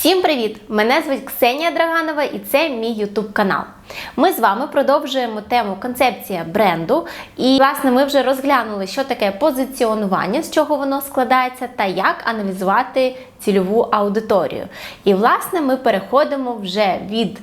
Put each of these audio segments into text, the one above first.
Всім привіт! Мене звуть Ксенія Драганова і це мій YouTube канал. Ми з вами продовжуємо тему концепція бренду. І, власне, ми вже розглянули, що таке позиціонування, з чого воно складається, та як аналізувати цільову аудиторію. І, власне, ми переходимо вже від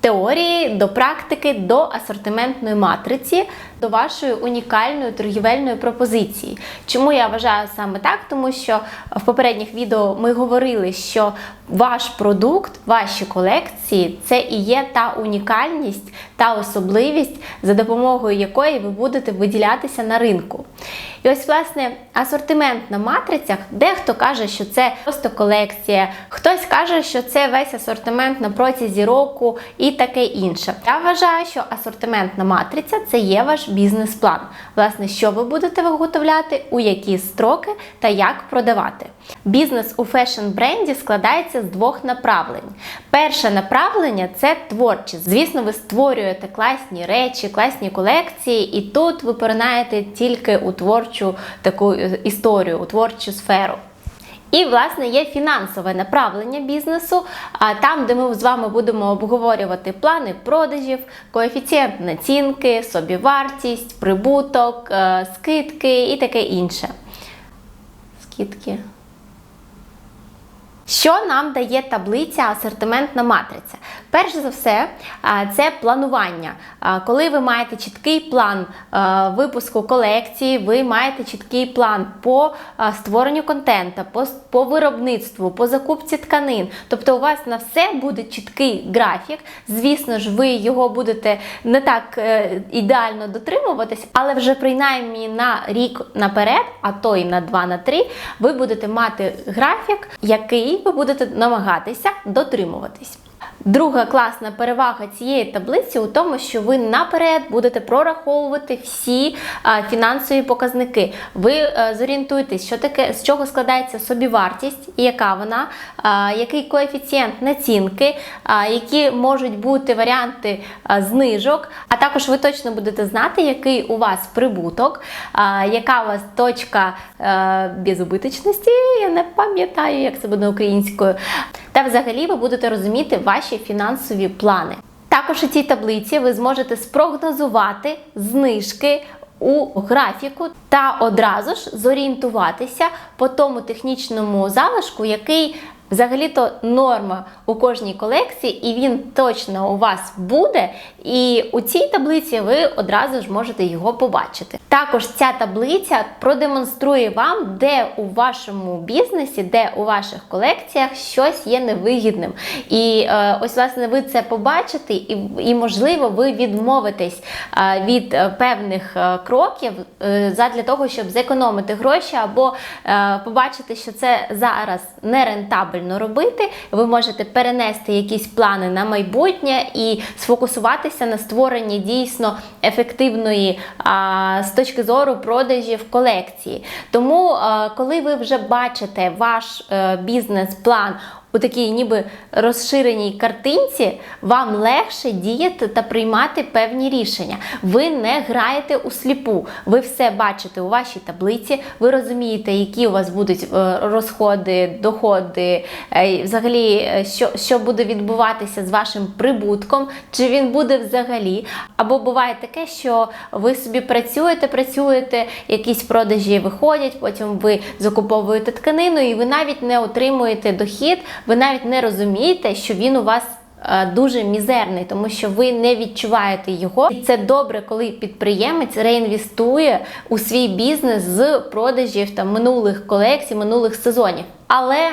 теорії до практики, до асортиментної матриці, до вашої унікальної торгівельної пропозиції. Чому я вважаю саме так? Тому що в попередніх відео ми говорили, що ваш продукт, ваші колекції це і є та унікальність, та особливість, за допомогою якої ви будете виділятися на ринку. І ось, власне, асортиментна матриця, дехто каже, що це просто колекція, хтось каже, що це весь асортимент на протязі року і таке інше. Я вважаю, що асортиментна матриця це є ваш бізнес-план. Власне, що ви будете виготовляти, у які строки та як продавати. Бізнес у фешн-бренді складається з двох направлень. Перше направлення це творчість. Звісно, ви створюєте класні речі, класні колекції, і тут ви поринаєте тільки у творчу таку е, історію, у творчу сферу. І, власне, є фінансове направлення бізнесу, там, де ми з вами будемо обговорювати плани продажів, коефіцієнт націнки, собівартість, прибуток, е, скидки і таке інше. Скидки. Що нам дає таблиця асортиментна матриця? Перш за все, це планування. Коли ви маєте чіткий план випуску колекції, ви маєте чіткий план по створенню контенту, по, виробництву, по закупці тканин. Тобто у вас на все буде чіткий графік. Звісно ж, ви його будете не так е, ідеально дотримуватись, але вже принаймні на рік наперед, а то й на 2 на 3, ви будете мати графік, який ви будете намагатися дотримуватись. Друга класна перевага цієї таблиці у тому, що ви наперед будете прораховувати всі фінансові показники. Ви е, зорієнтуєтесь, що таке, з чого складається собівартість, яка вона, який коефіцієнт націнки, які можуть бути варіанти знижок, а також ви точно будете знати, який у вас прибуток, яка у вас точка е, безубиточності, я не пам'ятаю, як це буде українською. Та взагалі ви будете розуміти ваші фінансові плани. Також у цій таблиці ви зможете спрогнозувати знижки у графіку та одразу ж зорієнтуватися по тому технічному залишку, який взагалі-то норма у кожній колекції, і він точно у вас буде. І у цій таблиці ви одразу ж можете його побачити. Також ця таблиця продемонструє вам, де у вашому бізнесі, де у ваших колекціях щось є невигідним. І е, ось, власне, ви це побачите, і, і можливо, ви відмовитесь е, від е, певних е, кроків е, задля того, щоб зекономити гроші, або е, побачити, що це зараз не рентабельно робити. Ви можете перенести якісь плани на майбутнє і сфокусуватися на створенні дійсно ефективної а, з точки зору продажів колекції. Тому, а, коли ви вже бачите ваш е, бізнес-план у такій ніби розширеній картинці, вам легше діяти та приймати певні рішення. Ви не граєте у сліпу, ви все бачите у вашій таблиці, ви розумієте, які у вас будуть е, розходи, доходи, е, взагалі, е, що, що буде відбуватися з вашим прибутком, чи він буде взагалі. Або буває таке, що ви собі працюєте, працюєте, якісь продажі виходять, потім ви закуповуєте тканину, і ви навіть не отримуєте дохід, ви навіть не розумієте, що він у вас. е, Дуже мізерний, тому що ви не відчуваєте його, і це добре, коли підприємець реінвестує у свій бізнес з продажів там минулих колекцій, минулих сезонів. Але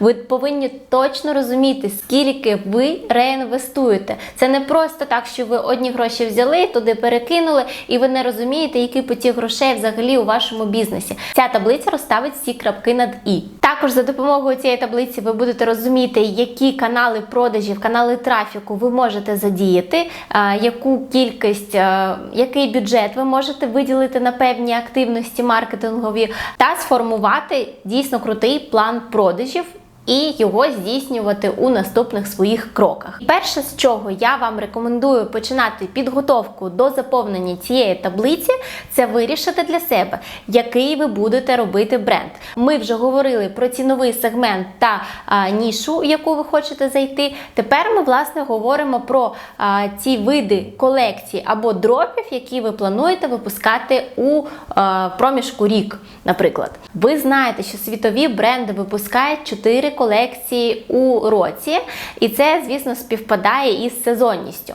ви повинні точно розуміти, скільки ви реінвестуєте. Це не просто так, що ви одні гроші взяли, туди перекинули, і ви не розумієте, який потік грошей взагалі у вашому бізнесі. Ця таблиця розставить всі крапки над і. Також за допомогою цієї таблиці ви будете розуміти, які канали продажів, канали трафіку ви можете задіяти, е, яку кількість, е, який бюджет ви можете виділити на певні активності маркетингові, та сформувати дійсно крутий план продажів і його здійснювати у наступних своїх кроках. Перше, з чого я вам рекомендую починати підготовку до заповнення цієї таблиці, це вирішити для себе, який ви будете робити бренд. Ми вже говорили про ціновий сегмент та а, нішу, в яку ви хочете зайти. Тепер ми власне говоримо про а, ці види колекцій або дропів, які ви плануєте випускати у а, проміжку рік, наприклад. Ви знаєте, що світові бренди випускають 4 колекції у році, і це, звісно, співпадає із сезонністю.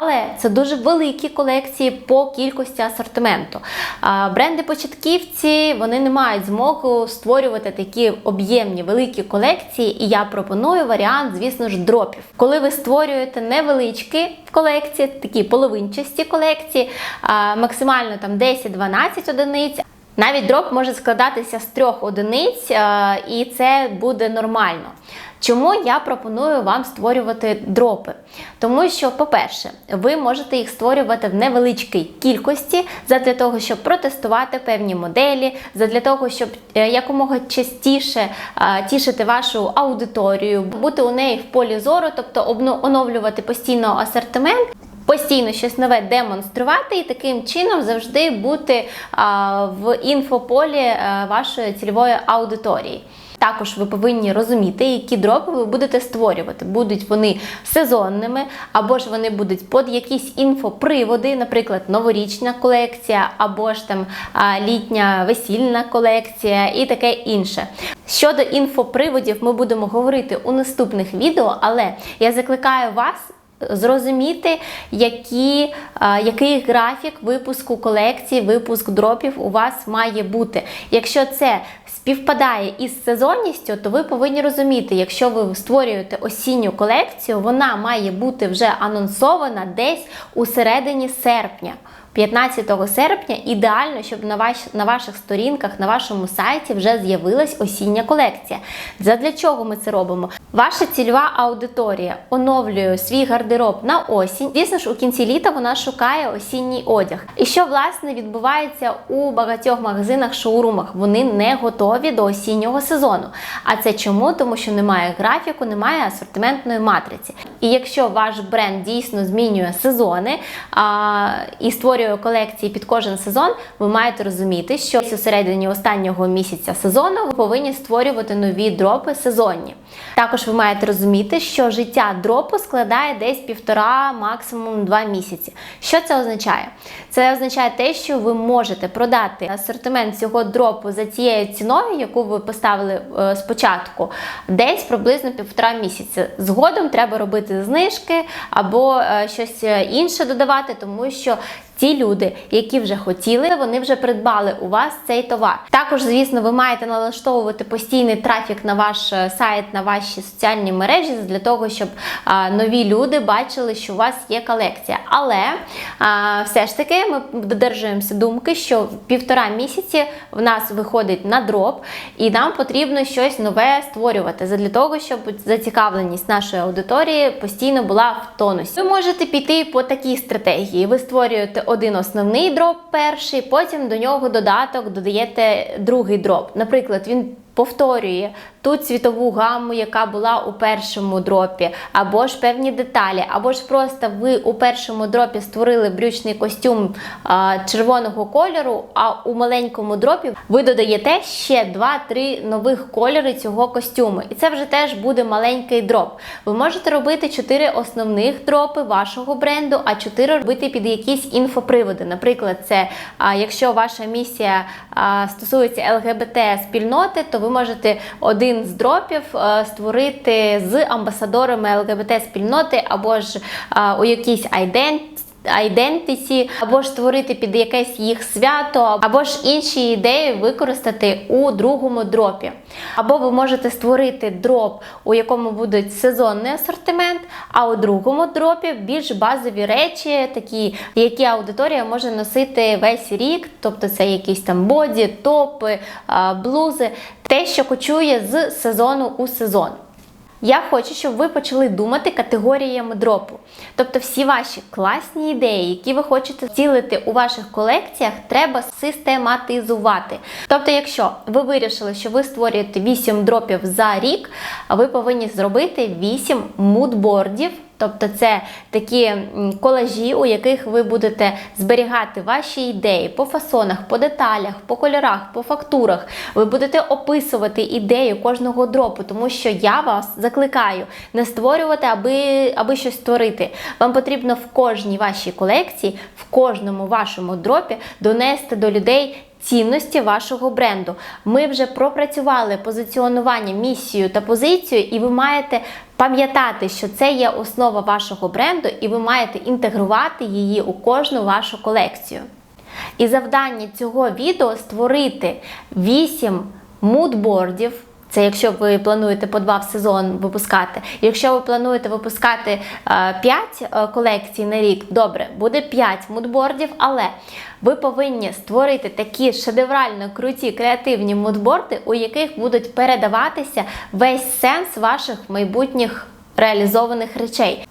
Але це дуже великі колекції по кількості асортименту. Бренди-початківці вони не мають змогу створювати такі об'ємні великі колекції, і я пропоную варіант, звісно ж, дропів. Коли ви створюєте невеличкі колекції, такі половинчасті колекції, максимально там 10-12 одиниць. Навіть дроп може складатися з трьох одиниць, е, і це буде нормально. Чому я пропоную вам створювати дропи? Тому що, по-перше, ви можете їх створювати в невеличкій кількості для того, щоб протестувати певні моделі, для того, щоб е, якомога частіше е, тішити вашу аудиторію, бути у неї в полі зору, тобто оновлювати постійно асортимент. Постійно щось нове демонструвати і таким чином завжди бути в інфополі а, вашої цільової аудиторії. Також ви повинні розуміти, які дропи ви будете створювати. Будуть вони сезонними, або ж вони будуть під якісь інфоприводи, наприклад, новорічна колекція, або ж там літня весільна колекція і таке інше. Щодо інфоприводів, ми будемо говорити у наступних відео, але я закликаю вас зрозуміти, які, який графік випуску колекції, випуск дропів у вас має бути. Якщо це співпадає із сезонністю, то ви повинні розуміти, якщо ви створюєте осінню колекцію, вона має бути вже анонсована десь у середині серпня. 15 серпня ідеально, щоб на, ваш, на ваших сторінках, на вашому сайті вже з'явилась осіння колекція. Задля чого ми це робимо? Ваша цільова аудиторія оновлює свій гардероб на осінь. Звісно ж, у кінці літа вона шукає осінній одяг. І що власне відбувається у багатьох магазинах, шоурумах? Вони не готові до осіннього сезону. А це чому? Тому що немає графіку, немає асортиментної матриці. І якщо ваш бренд дійсно змінює сезони а, і створює колекції під кожен сезон, ви маєте розуміти, що у середині останнього місяця сезону ви повинні створювати нові дропи сезонні. Також ви маєте розуміти, що життя дропу складає десь півтора, максимум два місяці. Що це означає? Це означає те, що ви можете продати асортимент цього дропу за цією ціною, яку ви поставили е, спочатку, десь приблизно півтора місяця. Згодом треба робити знижки або е, щось інше додавати, тому що Ті люди, які вже хотіли, вони вже придбали у вас цей товар. Також, звісно, ви маєте налаштовувати постійний трафік на ваш е, сайт, на ваші соціальні мережі для того, щоб а, нові люди бачили, що у вас є колекція. Але а, все ж таки ми додержуємося думки, що півтора місяці в нас виходить на дроп, і нам потрібно щось нове створювати для того, щоб зацікавленість нашої аудиторії постійно була в тонусі. Ви можете піти по такій стратегії. Ви створюєте один основний дроп перший, потім до нього додаток додаєте другий дроп. Наприклад, він повторює ту цвітову гамму, яка була у першому дропі, або ж певні деталі, або ж просто ви у першому дропі створили брючний костюм а, червоного кольору, а у маленькому дропі ви додаєте ще 2-3 нових кольори цього костюму. І це вже теж буде маленький дроп. Ви можете робити 4 основних дропи вашого бренду, а 4 робити під якісь інфоприводи. Наприклад, це а, якщо ваша місія а, стосується ЛГБТ спільноти, то ви можете один з дропів е, створити з амбасадорами ЛГБТ спільноти або ж е, у якійсь айдент. Identity, або ж створити під якесь їх свято, або ж інші ідеї використати у другому дропі. Або ви можете створити дроп, у якому буде сезонний асортимент, а у другому дропі більш базові речі, такі, які аудиторія може носити весь рік, тобто це якісь там боді, топи, блузи, те, що кочує з сезону у сезон. Я хочу, щоб ви почали думати категоріями дропу. Тобто всі ваші класні ідеї, які ви хочете втілити у ваших колекціях, треба систематизувати. Тобто, якщо ви вирішили, що ви створюєте 8 дропів за рік, ви повинні зробити 8 мудбордів. Тобто це такі колажі, у яких ви будете зберігати ваші ідеї по фасонах, по деталях, по кольорах, по фактурах. Ви будете описувати ідею кожного дропу, тому що я вас закликаю не створювати, аби, аби щось створити. Вам потрібно в кожній вашій колекції, в кожному вашому дропі донести до людей. Цінності вашого бренду. Ми вже пропрацювали позиціонування, місію та позицію, і ви маєте пам'ятати, що це є основа вашого бренду, і ви маєте інтегрувати її у кожну вашу колекцію. І завдання цього відео створити 8 мудбордів. Це якщо ви плануєте по два в сезон випускати. Якщо ви плануєте випускати 5 колекцій на рік, добре, буде 5 мудбордів, але ви повинні створити такі шедеврально круті креативні мудборди, у яких будуть передаватися весь сенс ваших майбутніх реалізованих речей.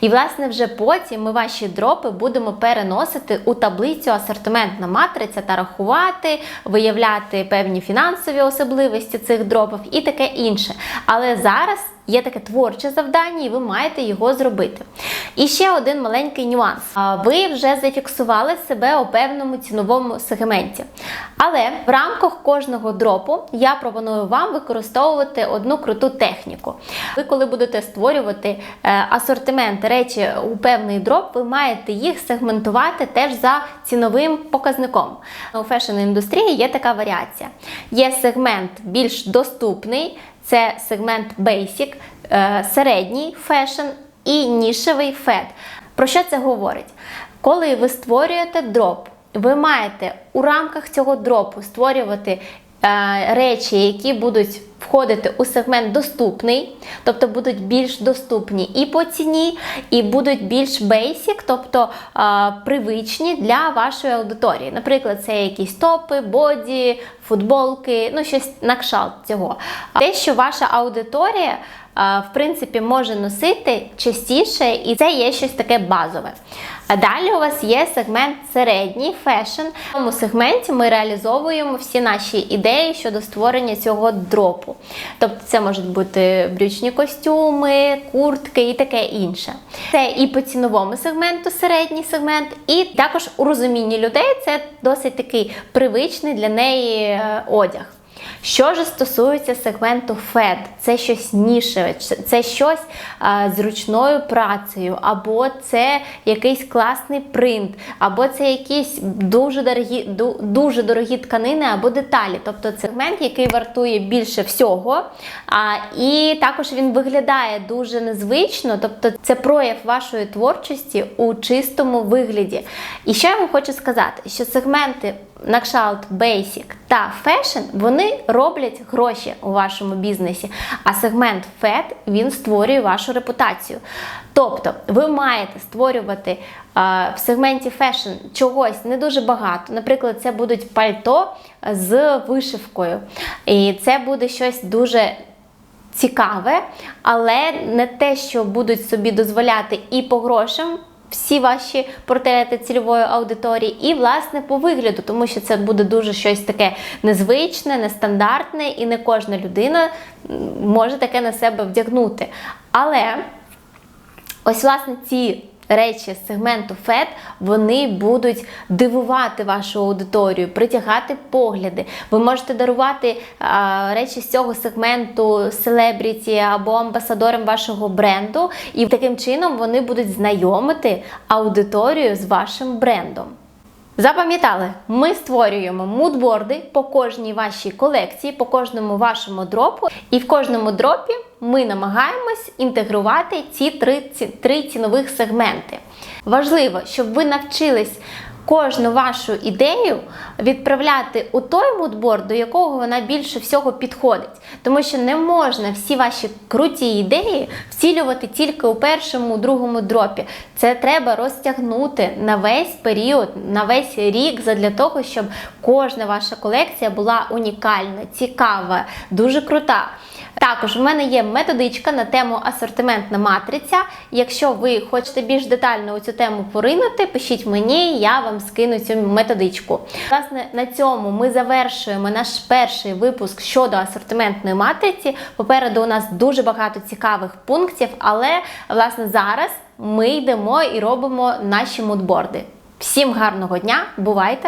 І, власне, вже потім ми ваші дропи будемо переносити у таблицю асортиментна матриця та рахувати, виявляти певні фінансові особливості цих дропів і таке інше. Але зараз є таке творче завдання, і ви маєте його зробити. І ще один маленький нюанс. Ви вже зафіксували себе у певному ціновому сегменті. Але в рамках кожного дропу я пропоную вам використовувати одну круту техніку. Ви, коли будете створювати е, асортимент речі у певний дроп, ви маєте їх сегментувати теж за ціновим показником. У фешн-індустрії є така варіація. Є сегмент більш доступний, це сегмент Basic, е, середній фешн і нішевий фет. Про що це говорить? Коли ви створюєте дроп, ви маєте у рамках цього дропу створювати е, речі, які будуть входити у сегмент доступний, тобто будуть більш доступні і по ціні, і будуть більш basic, тобто е, привичні для вашої аудиторії. Наприклад, це якісь топи, боді, футболки, ну щось на кшалт цього. Те, що ваша аудиторія. В принципі, може носити частіше, і це є щось таке базове. А далі у вас є сегмент середній фешн. В цьому сегменті ми реалізовуємо всі наші ідеї щодо створення цього дропу. Тобто це можуть бути брючні костюми, куртки і таке інше. Це і по ціновому сегменту середній сегмент, і також у розумінні людей це досить такий привичний для неї е, одяг. Що ж стосується сегменту FED, це щось нішеве, це щось а, з ручною працею, або це якийсь класний принт, або це якісь дуже дорогі, дуже дорогі тканини або деталі. Тобто сегмент, який вартує більше всього, а, і також він виглядає дуже незвично, тобто це прояв вашої творчості у чистому вигляді. І ще я вам хочу сказати, що сегменти Nakshalt Basic та Fashion вони роблять гроші у вашому бізнесі, а сегмент FED він створює вашу репутацію. Тобто ви маєте створювати в сегменті Fashion чогось не дуже багато. Наприклад, це будуть пальто з вишивкою. І це буде щось дуже цікаве, але не те, що будуть собі дозволяти і по грошам. Всі ваші портрети цільової аудиторії, і, власне, по вигляду, тому що це буде дуже щось таке незвичне, нестандартне, і не кожна людина може таке на себе вдягнути. Але ось, власне, ці речі з сегменту ФЕТ вони будуть дивувати вашу аудиторію, притягати погляди. Ви можете дарувати а, речі з цього сегменту селебріті або амбасадорам вашого бренду, і таким чином вони будуть знайомити аудиторію з вашим брендом. Запам'ятали, ми створюємо мудборди по кожній вашій колекції, по кожному вашому дропу, і в кожному дропі ми намагаємось інтегрувати ці три, ці, три цінових сегменти. Важливо, щоб ви навчились кожну вашу ідею відправляти у той мудборд, до якого вона більше всього підходить. Тому що не можна всі ваші круті ідеї вцілювати тільки у першому, другому дропі. Це треба розтягнути на весь період, на весь рік, задля того, щоб кожна ваша колекція була унікальна, цікава, дуже крута. Також в мене є методичка на тему асортиментна матриця. Якщо ви хочете більш детально у цю тему поринути, пишіть мені, я вам скину цю методичку. Власне, на цьому ми завершуємо наш перший випуск щодо асортиментної матриці. Попереду у нас дуже багато цікавих пунктів, але власне зараз ми йдемо і робимо наші мудборди. Всім гарного дня, бувайте!